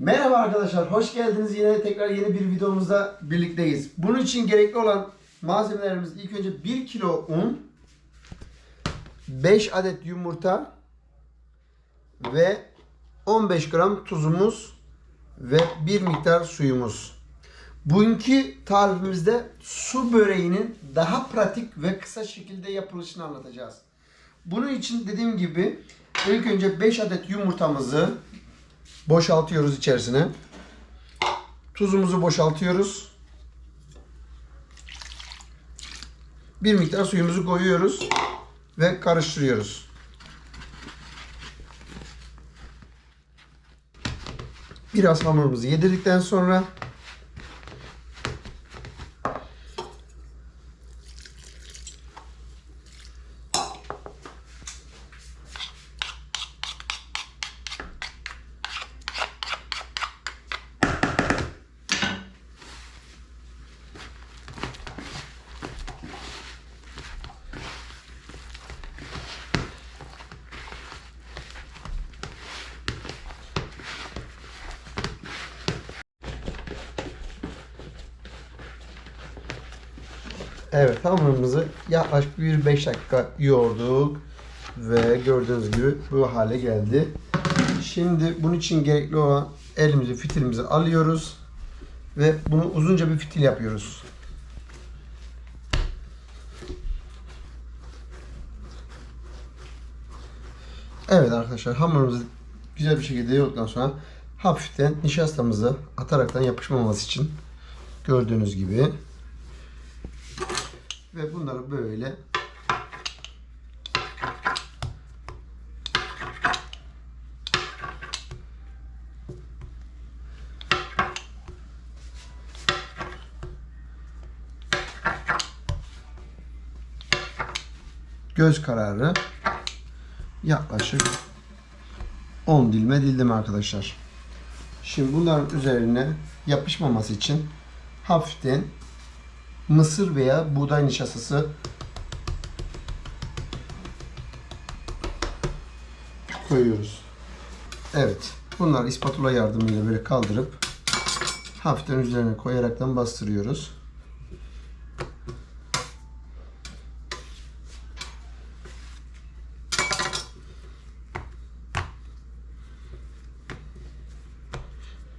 Merhaba arkadaşlar, hoş geldiniz. Yine tekrar yeni bir videomuzda birlikteyiz. Bunun için gerekli olan malzemelerimiz ilk önce 1 kilo un, 5 adet yumurta ve 15 gram tuzumuz ve bir miktar suyumuz. Bugünkü tarifimizde su böreğinin daha pratik ve kısa şekilde yapılışını anlatacağız. Bunun için dediğim gibi ilk önce 5 adet yumurtamızı boşaltıyoruz içerisine. Tuzumuzu boşaltıyoruz. Bir miktar suyumuzu koyuyoruz ve karıştırıyoruz. Biraz hamurumuzu yedirdikten sonra Evet hamurumuzu yaklaşık bir 5 dakika yoğurduk ve gördüğünüz gibi bu hale geldi. Şimdi bunun için gerekli olan elimizi fitilimizi alıyoruz ve bunu uzunca bir fitil yapıyoruz. Evet arkadaşlar hamurumuzu güzel bir şekilde yoğurduktan sonra hafiften nişastamızı ataraktan yapışmaması için gördüğünüz gibi ve bunları böyle göz kararı yaklaşık 10 dilime dildim arkadaşlar. Şimdi bunların üzerine yapışmaması için hafiften mısır veya buğday nişastası koyuyoruz. Evet. Bunları ispatula yardımıyla böyle kaldırıp hafiften üzerine koyaraktan bastırıyoruz.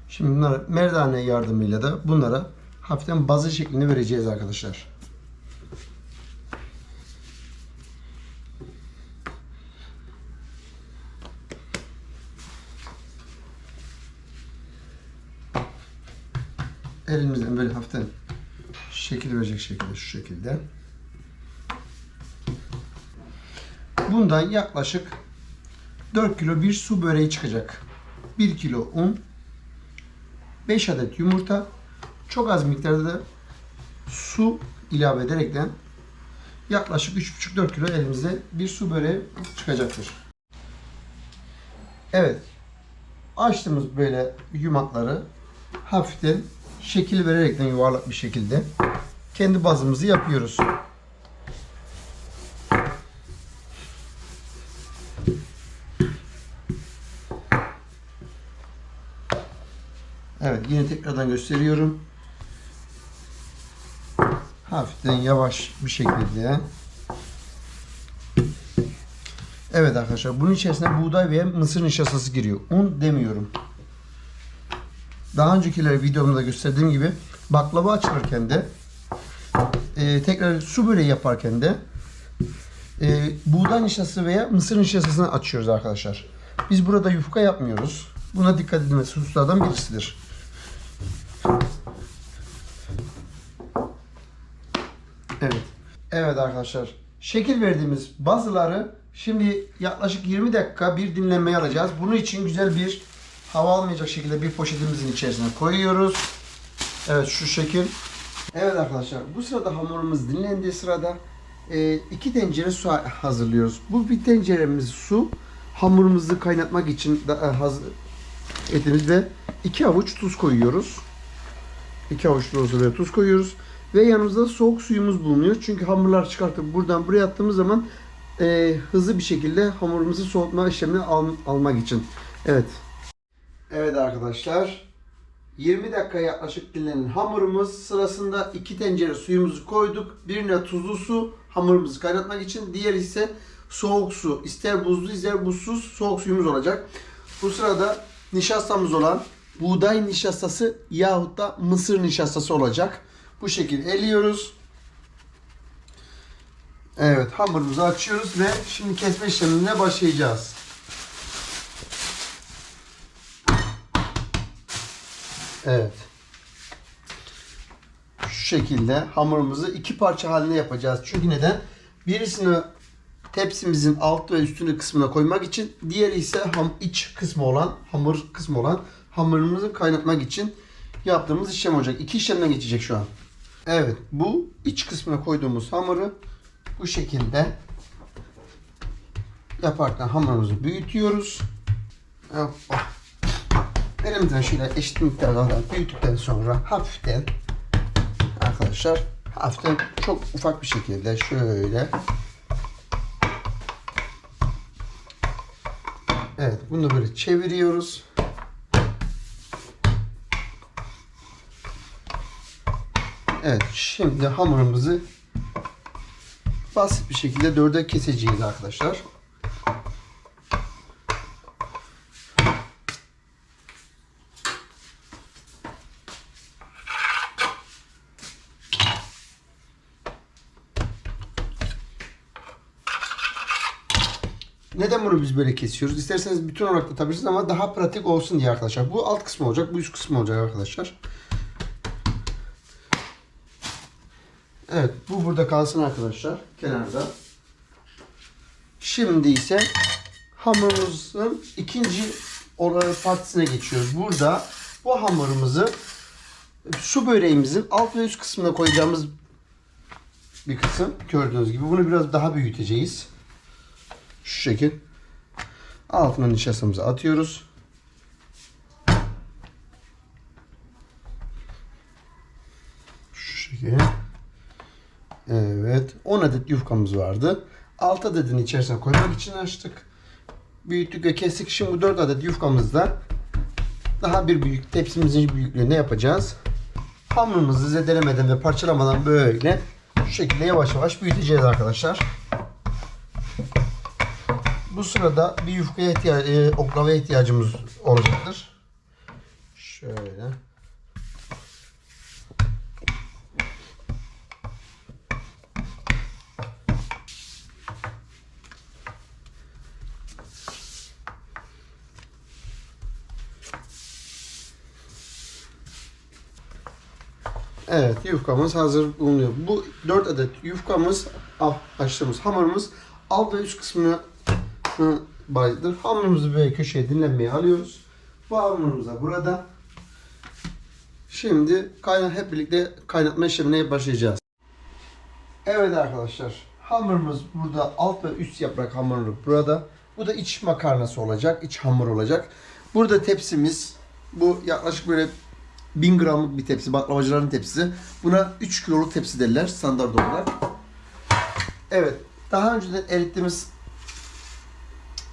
Şimdi bunları merdane yardımıyla da bunlara hafiften bazı şeklini vereceğiz arkadaşlar. Elimizden böyle hafiften şekil verecek şekilde şu şekilde. Bundan yaklaşık 4 kilo bir su böreği çıkacak. 1 kilo un, 5 adet yumurta, çok az miktarda da su ilave ederekten yaklaşık 3,5-4 kilo elimizde bir su böreği çıkacaktır. Evet. Açtığımız böyle yumakları hafiften şekil vererekten yuvarlak bir şekilde kendi bazımızı yapıyoruz. Evet yine tekrardan gösteriyorum. Hafiften yavaş bir şekilde. Evet arkadaşlar bunun içerisine buğday ve mısır nişastası giriyor. Un demiyorum. Daha öncekiler videomda gösterdiğim gibi baklava açılırken de e, tekrar su böreği yaparken de e, buğday nişastası veya mısır nişastasını açıyoruz arkadaşlar. Biz burada yufka yapmıyoruz. Buna dikkat edilmesi hususlardan birisidir. Evet. Evet arkadaşlar. Şekil verdiğimiz bazıları şimdi yaklaşık 20 dakika bir dinlenmeye alacağız. Bunun için güzel bir hava almayacak şekilde bir poşetimizin içerisine koyuyoruz. Evet şu şekil. Evet arkadaşlar bu sırada hamurumuz dinlendiği sırada e, iki tencere su hazırlıyoruz. Bu bir tenceremiz su hamurumuzu kaynatmak için e, hazır etimiz ve iki avuç tuz koyuyoruz. İki avuç dolusu ve tuz koyuyoruz. Ve yanımızda soğuk suyumuz bulunuyor. Çünkü hamurlar çıkartıp buradan buraya attığımız zaman e, hızlı bir şekilde hamurumuzu soğutma işlemini al, almak için. Evet. Evet arkadaşlar. 20 dakika yaklaşık dinlenen hamurumuz sırasında iki tencere suyumuzu koyduk. Birine tuzlu su hamurumuzu kaynatmak için. Diğer ise soğuk su. İster buzlu ister buzsuz soğuk suyumuz olacak. Bu sırada nişastamız olan buğday nişastası yahut da mısır nişastası olacak. Bu şekilde eliyoruz. Evet hamurumuzu açıyoruz ve şimdi kesme işlemine başlayacağız. Evet. Şu şekilde hamurumuzu iki parça halinde yapacağız. Çünkü neden? Birisini tepsimizin alt ve üstünü kısmına koymak için, diğeri ise ham, iç kısmı olan, hamur kısmı olan hamurumuzu kaynatmak için yaptığımız işlem olacak. İki işlemden geçecek şu an. Evet, bu iç kısmına koyduğumuz hamuru bu şekilde yaparken hamurumuzu büyütüyoruz. Hoppa. Elimizden şöyle eşit miktarda büyüttükten sonra hafiften arkadaşlar hafiften çok ufak bir şekilde şöyle Evet bunu böyle çeviriyoruz. Evet şimdi hamurumuzu basit bir şekilde dörde keseceğiz arkadaşlar. Neden bunu biz böyle kesiyoruz? İsterseniz bütün olarak da atabilirsiniz ama daha pratik olsun diye arkadaşlar. Bu alt kısmı olacak, bu üst kısmı olacak arkadaşlar. Evet, bu burada kalsın arkadaşlar, kenarda. Şimdi ise hamurumuzun ikinci partisine geçiyoruz. Burada bu hamurumuzu su böreğimizin alt ve üst kısmına koyacağımız bir kısım. Gördüğünüz gibi bunu biraz daha büyüteceğiz. Şu şekil. Altına nişastamızı atıyoruz. Şu şekil. Evet. 10 adet yufkamız vardı. 6 adetin içerisine koymak için açtık. Büyüttük ve kestik. Şimdi bu 4 adet yufkamızda daha bir büyük tepsimizin büyüklüğünde yapacağız. Hamurumuzu zedelemeden ve parçalamadan böyle şu şekilde yavaş yavaş büyüteceğiz arkadaşlar. Bu sırada bir yufkaya ihtiyaç, e, oklavaya ihtiyacımız olacaktır. Şöyle. Evet yufkamız hazır bulunuyor. Bu 4 adet yufkamız, ah, açtığımız hamurumuz alt ve üst kısmını bayıldır. Hamurumuzu böyle köşeye dinlenmeye alıyoruz. Bu hamurumuz da burada. Şimdi kaynar hep birlikte kaynatma işlemine başlayacağız. Evet arkadaşlar. Hamurumuz burada alt ve üst yaprak hamuru burada. Bu da iç makarnası olacak. iç hamur olacak. Burada tepsimiz bu yaklaşık böyle 1000 gramlık bir tepsi. Baklavacıların tepsisi. Buna 3 kiloluk tepsi derler standart olarak. Evet. Daha önceden erittiğimiz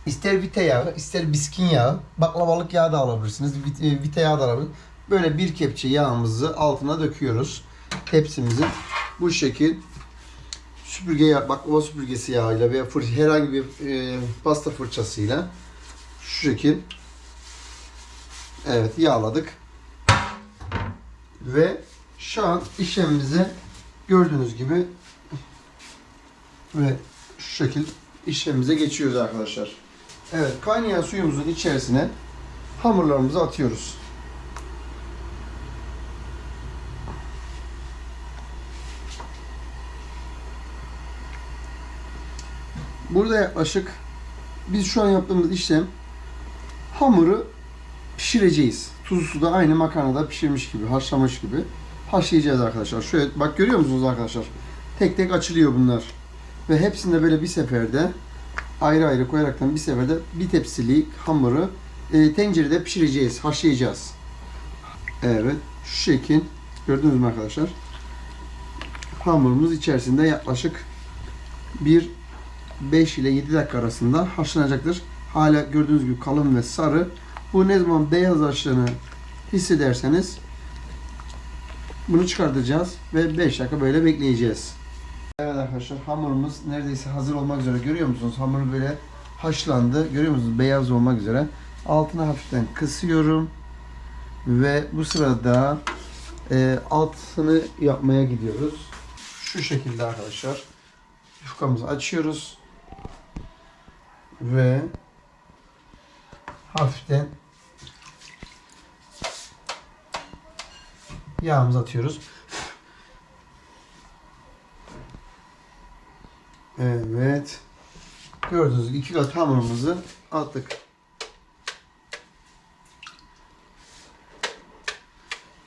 ister vite yağı, ister biskin yağı, baklavalık yağı da alabilirsiniz. Vite, vite yağı da alabilirsiniz. Böyle bir kepçe yağımızı altına döküyoruz. Tepsimizin bu şekil süpürge yağı, baklava süpürgesi yağıyla veya fır, herhangi bir e, pasta fırçasıyla şu şekil evet yağladık. Ve şu an işlemimizi gördüğünüz gibi ve şu şekil işlemimize geçiyoruz arkadaşlar. Evet kaynayan suyumuzun içerisine hamurlarımızı atıyoruz. Burada yaklaşık biz şu an yaptığımız işlem hamuru pişireceğiz. Tuzlu suda aynı makarnada pişirmiş gibi, haşlamış gibi haşlayacağız arkadaşlar. Şöyle bak görüyor musunuz arkadaşlar? Tek tek açılıyor bunlar. Ve hepsini de böyle bir seferde ayrı ayrı koyaraktan bir seferde bir tepsilik hamuru e, tencerede pişireceğiz, haşlayacağız. Evet, şu şekil gördünüz mü arkadaşlar? Hamurumuz içerisinde yaklaşık bir 5 ile 7 dakika arasında haşlanacaktır. Hala gördüğünüz gibi kalın ve sarı. Bu ne zaman beyazlaştığını hissederseniz bunu çıkartacağız ve 5 dakika böyle bekleyeceğiz. Evet arkadaşlar hamurumuz neredeyse hazır olmak üzere. Görüyor musunuz? Hamur böyle haşlandı. Görüyor musunuz? Beyaz olmak üzere. Altına hafiften kısıyorum. Ve bu sırada e, altını yapmaya gidiyoruz. Şu şekilde arkadaşlar. Yufkamızı açıyoruz. Ve hafiften yağımızı atıyoruz. Evet. Gördüğünüz gibi iki kat hamurumuzu attık.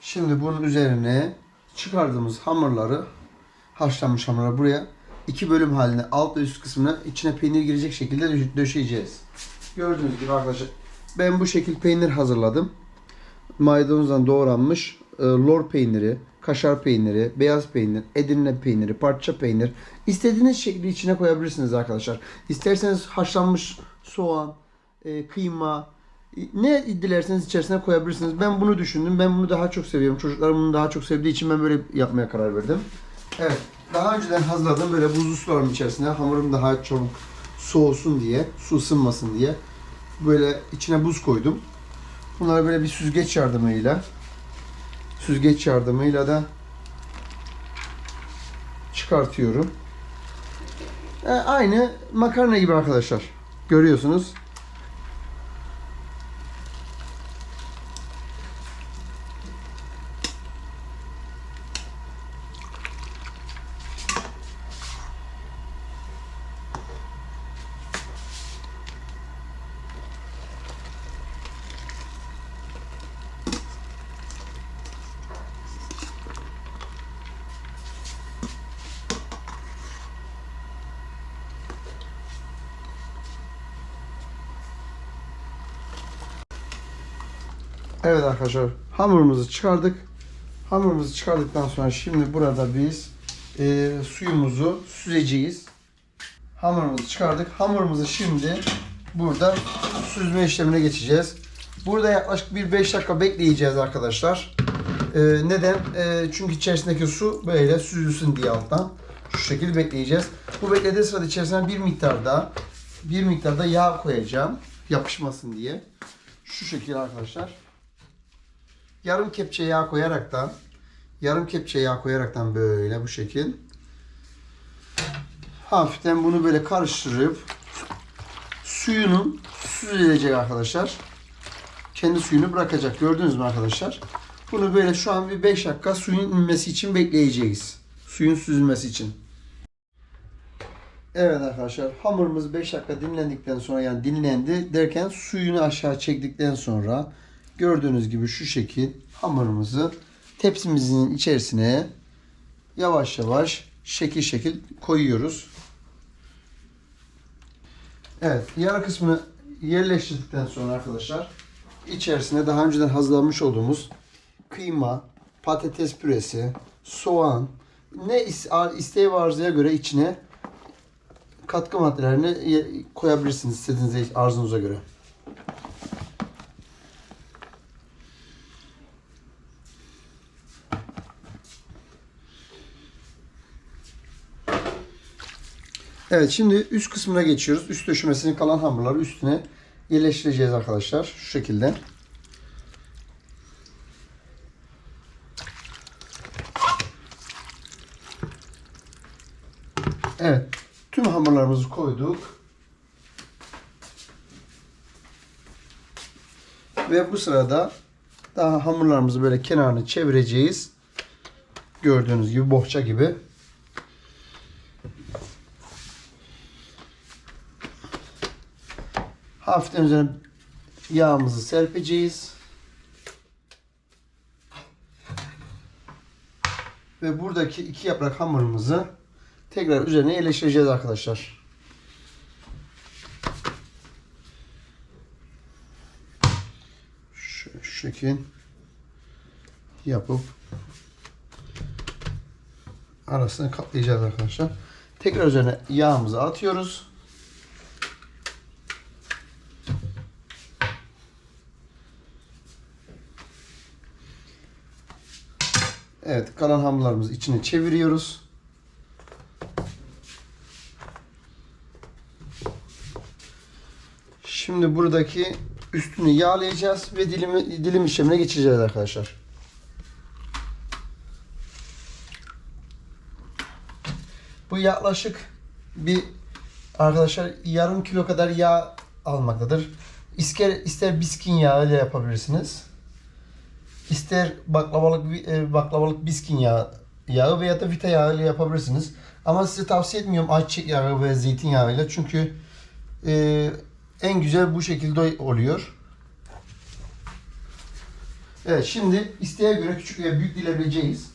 Şimdi bunun üzerine çıkardığımız hamurları haşlanmış hamurları buraya iki bölüm haline alt ve üst kısmına içine peynir girecek şekilde dö- döşeyeceğiz. Gördüğünüz gibi arkadaşlar ben bu şekil peynir hazırladım. Maydanozdan doğranmış e, lor peyniri, kaşar peyniri, beyaz peynir, edirne peyniri, parça peynir. İstediğiniz şekli içine koyabilirsiniz arkadaşlar. İsterseniz haşlanmış soğan, e, kıyma, e, ne dilerseniz içerisine koyabilirsiniz. Ben bunu düşündüm. Ben bunu daha çok seviyorum. Çocuklarım bunu daha çok sevdiği için ben böyle yapmaya karar verdim. Evet. Daha önceden hazırladım böyle buzlu sularım içerisine. Hamurum daha çabuk soğusun diye, su ısınmasın diye. Böyle içine buz koydum. Bunları böyle bir süzgeç yardımıyla süzgeç yardımıyla da çıkartıyorum. E, aynı makarna gibi arkadaşlar. Görüyorsunuz. Evet arkadaşlar hamurumuzu çıkardık. Hamurumuzu çıkardıktan sonra şimdi burada biz e, suyumuzu süzeceğiz. Hamurumuzu çıkardık. Hamurumuzu şimdi burada süzme işlemine geçeceğiz. Burada yaklaşık bir 5 dakika bekleyeceğiz arkadaşlar. E, neden? E, çünkü içerisindeki su böyle süzülsün diye alttan. Şu şekilde bekleyeceğiz. Bu beklediği sırada içerisine bir miktar daha bir miktar da yağ koyacağım. Yapışmasın diye. Şu şekilde arkadaşlar yarım kepçe yağ koyaraktan yarım kepçe yağ koyaraktan böyle bu şekil hafiften bunu böyle karıştırıp suyunun süzülecek arkadaşlar. Kendi suyunu bırakacak. Gördünüz mü arkadaşlar? Bunu böyle şu an bir 5 dakika suyun inmesi için bekleyeceğiz. Suyun süzülmesi için. Evet arkadaşlar hamurumuz 5 dakika dinlendikten sonra yani dinlendi derken suyunu aşağı çektikten sonra gördüğünüz gibi şu şekil hamurumuzu tepsimizin içerisine yavaş yavaş şekil şekil koyuyoruz. Evet yarı kısmını yerleştirdikten sonra arkadaşlar içerisine daha önceden hazırlamış olduğumuz kıyma, patates püresi, soğan ne is- isteği ve arzuya göre içine katkı maddelerini koyabilirsiniz istediğiniz arzunuza göre. Evet şimdi üst kısmına geçiyoruz. Üst döşemesinin kalan hamurları üstüne yerleştireceğiz arkadaşlar. Şu şekilde. Evet. Tüm hamurlarımızı koyduk. Ve bu sırada daha hamurlarımızı böyle kenarını çevireceğiz. Gördüğünüz gibi bohça gibi. Hafiften üzerine yağımızı serpeceğiz. Ve buradaki iki yaprak hamurumuzu tekrar üzerine yerleştireceğiz arkadaşlar. Şu, şekil yapıp arasını katlayacağız arkadaşlar. Tekrar üzerine yağımızı atıyoruz. Evet kalan hamurlarımızı içine çeviriyoruz. Şimdi buradaki üstünü yağlayacağız ve dilimi, dilim işlemine geçeceğiz arkadaşlar. Bu yaklaşık bir arkadaşlar yarım kilo kadar yağ almaktadır. İster, ister biskin yağı ile yapabilirsiniz. İster baklavalık e, baklavalık biskin yağı, yağı veya da vita yağı ile yapabilirsiniz. Ama size tavsiye etmiyorum ayçiçek yağı ve zeytinyağı ile çünkü e, en güzel bu şekilde oluyor. Evet şimdi isteğe göre küçük veya büyük dilebileceğiz.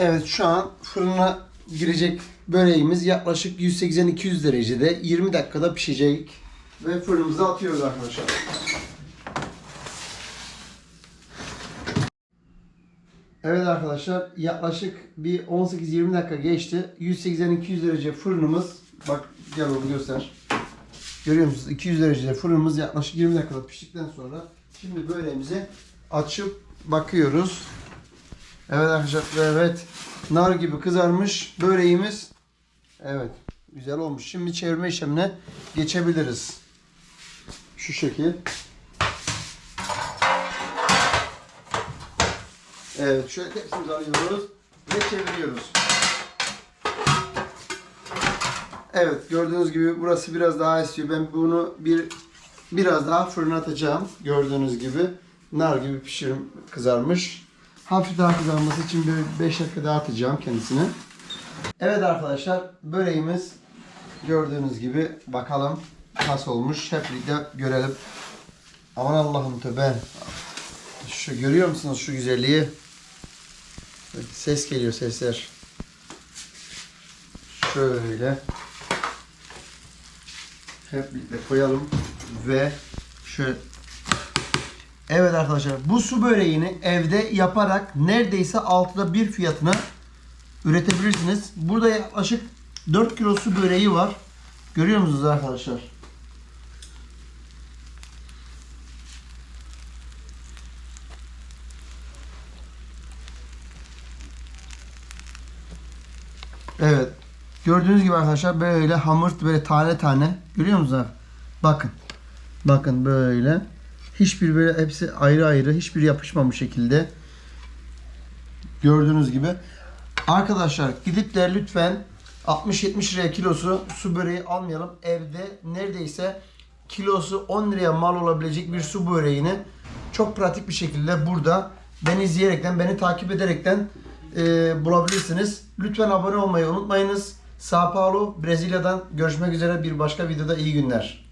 Evet şu an fırına girecek böreğimiz yaklaşık 180-200 derecede 20 dakikada pişecek. Ve fırınımıza atıyoruz arkadaşlar. Evet arkadaşlar yaklaşık bir 18-20 dakika geçti. 180-200 derece fırınımız bak gel onu göster. Görüyor musunuz? 200 derecede fırınımız yaklaşık 20 dakikada piştikten sonra şimdi böreğimizi açıp bakıyoruz. Evet arkadaşlar evet nar gibi kızarmış böreğimiz. Evet güzel olmuş. Şimdi çevirme işlemine geçebiliriz. Şu şekil. Evet şöyle tepsimizi alıyoruz ve çeviriyoruz. Evet gördüğünüz gibi burası biraz daha esiyor. Ben bunu bir biraz daha fırına atacağım. Gördüğünüz gibi nar gibi pişirim kızarmış. Hafif daha kızarması için bir 5 dakika daha atacağım kendisini. Evet arkadaşlar böreğimiz gördüğünüz gibi bakalım nasıl olmuş. Hep birlikte görelim. Aman Allah'ım tövbe. Şu görüyor musunuz şu güzelliği? Ses geliyor sesler. Şöyle. Hep birlikte koyalım ve şöyle Evet arkadaşlar bu su böreğini evde yaparak neredeyse altıda bir fiyatına üretebilirsiniz. Burada yaklaşık 4 kilo su böreği var. Görüyor musunuz arkadaşlar? Evet. Gördüğünüz gibi arkadaşlar böyle hamur böyle tane tane. Görüyor musunuz? Bakın. Bakın böyle. Hiçbir böyle hepsi ayrı ayrı hiçbir yapışmamış şekilde. Gördüğünüz gibi. Arkadaşlar gidip de lütfen 60-70 liraya kilosu su böreği almayalım. Evde neredeyse kilosu 10 liraya mal olabilecek bir su böreğini çok pratik bir şekilde burada beni izleyerekten, beni takip ederekten e, bulabilirsiniz. Lütfen abone olmayı unutmayınız. Sao Paulo, Brezilya'dan görüşmek üzere bir başka videoda iyi günler.